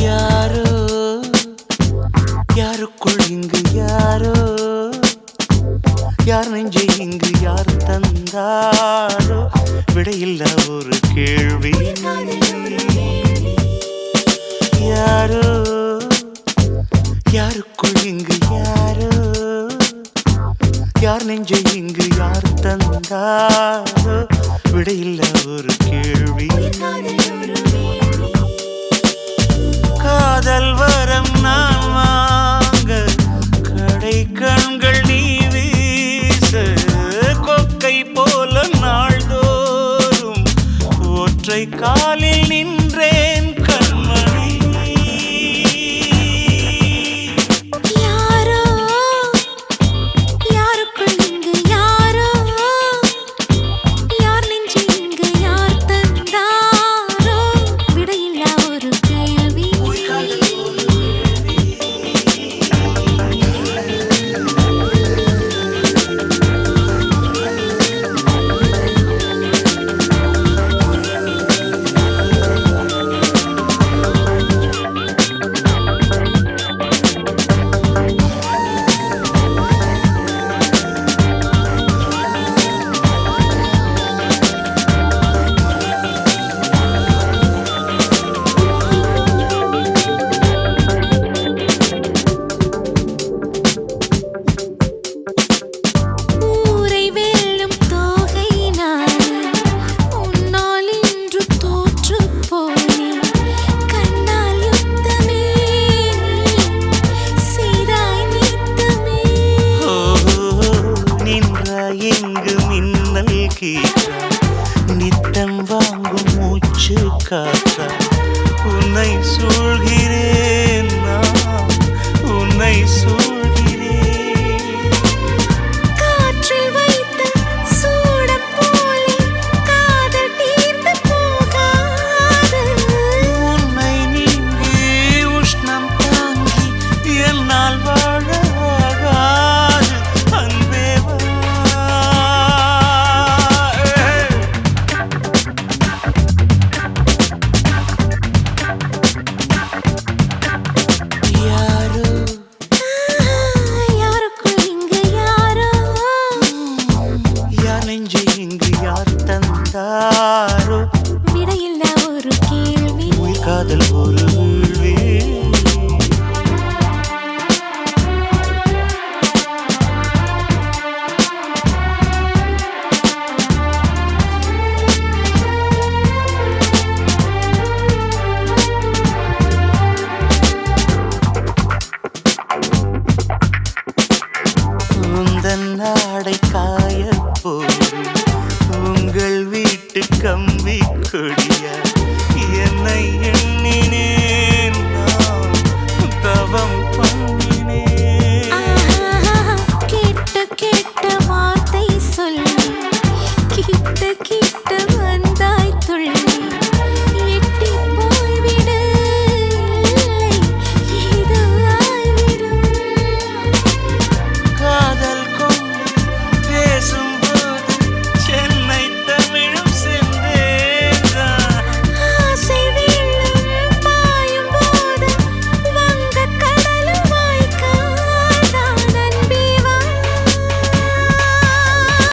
யாரோ? யாருக்குள் இங்கு யாரோ? யார் நெஞ்சை இங்கு யார் தந்தார்? விடையில்ல ஒரு கேள்வி. யாரோ? யாருக்குள் இங்கு யாரோ? யார் நெஞ்சை இங்கு யார் தந்தாரோ? விடையில்ல ஒரு கேள்வி. ஒற்றை காலில் நின்றேன். மின்னல் கீற்றா நித்தம் வாங்கும் மூச்சு காற்றா உன்னை சூழ்கிறேன் நான் உன்னை சூழ்கிறேன். காற்றில் வைத்த யாரோ விடையில்லா ஒரு கேள்வி. உயிர் காதல் ஒரு வீழ்வே நாடை காய കമ്പി കൊടിയ